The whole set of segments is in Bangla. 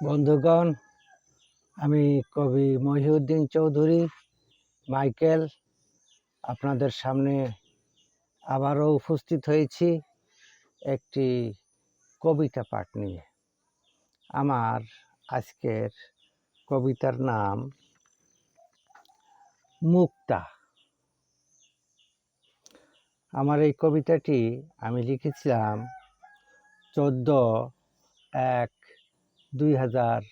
বন্ধুগণ, আমি কবি মহিউদ্দিন চৌধুরী, মাইকেল, আপনাদের সামনে আবারও উপস্থিত হয়েছি একটি কবিতা পাঠ নিয়ে। আমার আজকের কবিতার নাম মুক্তা। আমার এই কবিতাটি আমি লিখেছিলাম চোদ্দ এক দুই হাজার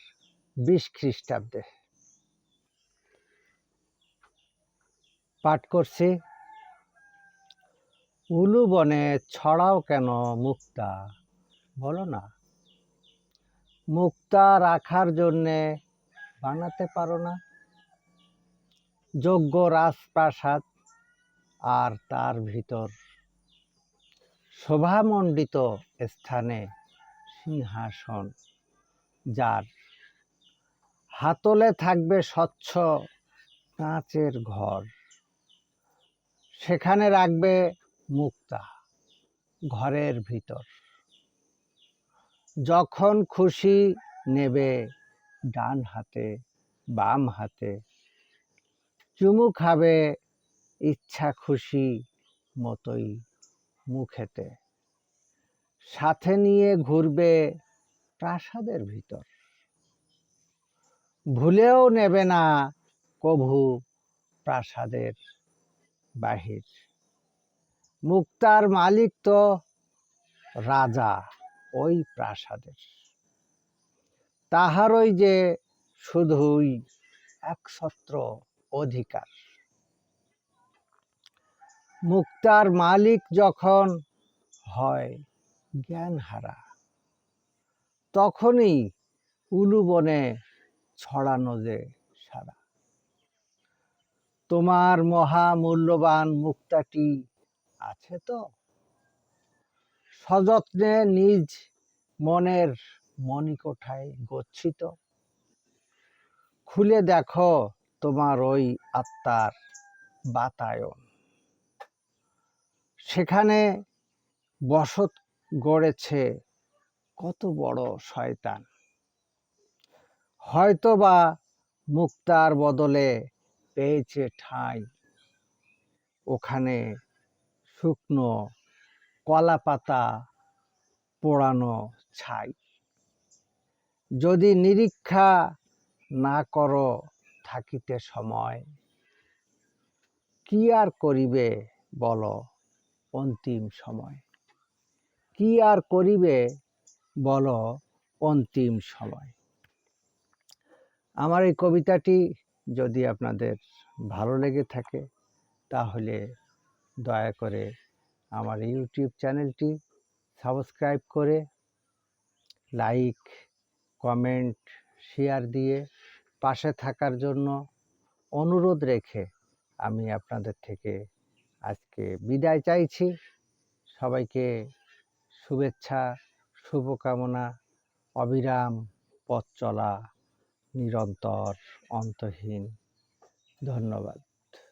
বিশ খ্রিস্টাব্দে। পাঠ করছি, উলু বনে ছড়াও কেন মুক্তা? বলো না। মুক্তা রাখার জন্যে বানাতে পারো না। যোগ্য রাজপ্রাসাদ আর তার ভিতর শোভামণ্ডিত স্থানে সিংহাসন। যার। হাতলে থাকবে স্বচ্ছ কাঁচের ঘর। সেখানে রাখবে মুক্তা, ঘরের ভিতর। যখন খুশি নেবে ডান হাতে, বাম হাতে। চুমু খাবে ইচ্ছা খুশি মতোই মুখেতে। সাথে নিয়ে ঘুরবে প্রাসাদের ভিতর। ভুলেও নেবে না কভু প্রাসাদের বাহির। মুক্তার মালিক তো রাজা ওই প্রাসাদের। তাহারই যে শুধুই একছত্র অধিকার। মুক্তার মালিক যখন হয় জ্ঞান হারা তখনই উলু বনে ছড়ানো যে সারা। তোমার মহা মূল্যবান মুক্তাটি আছে তো? সযত্নে নিজ মনের মণিকোঠায় গচ্ছিত। খুলে দেখো তোমার ওই আত্মার বাতায়ন। সেখানে বসত গড়েছে কত বড় শয়তান। হয়তো বা মুক্তার বদলে পেয়েছে ঠাঁই। ওখানে শুকনো কলা পাতা পোড়ানো ছাই। যদি নিরীক্ষা না করো থাকিতে সময়, কি আর করিবে বলো অন্তিম সময়? কি আর করিবে বলো অন্তিম সময়। আমার এই কবিতাটি যদি আপনাদের ভালো লেগে থাকে, তাহলে দয়া করে আমার ইউটিউব চ্যানেলটি সাবস্ক্রাইব করে লাইক, কমেন্ট, শেয়ার দিয়ে পাশে থাকার জন্য অনুরোধ রেখে আমি আপনাদের থেকে আজকে বিদায় চাইছি। সবাইকে শুভেচ্ছা শুভকামনা অবিরাম পথ চলা নিরন্তর অন্তহীন। ধন্যবাদ।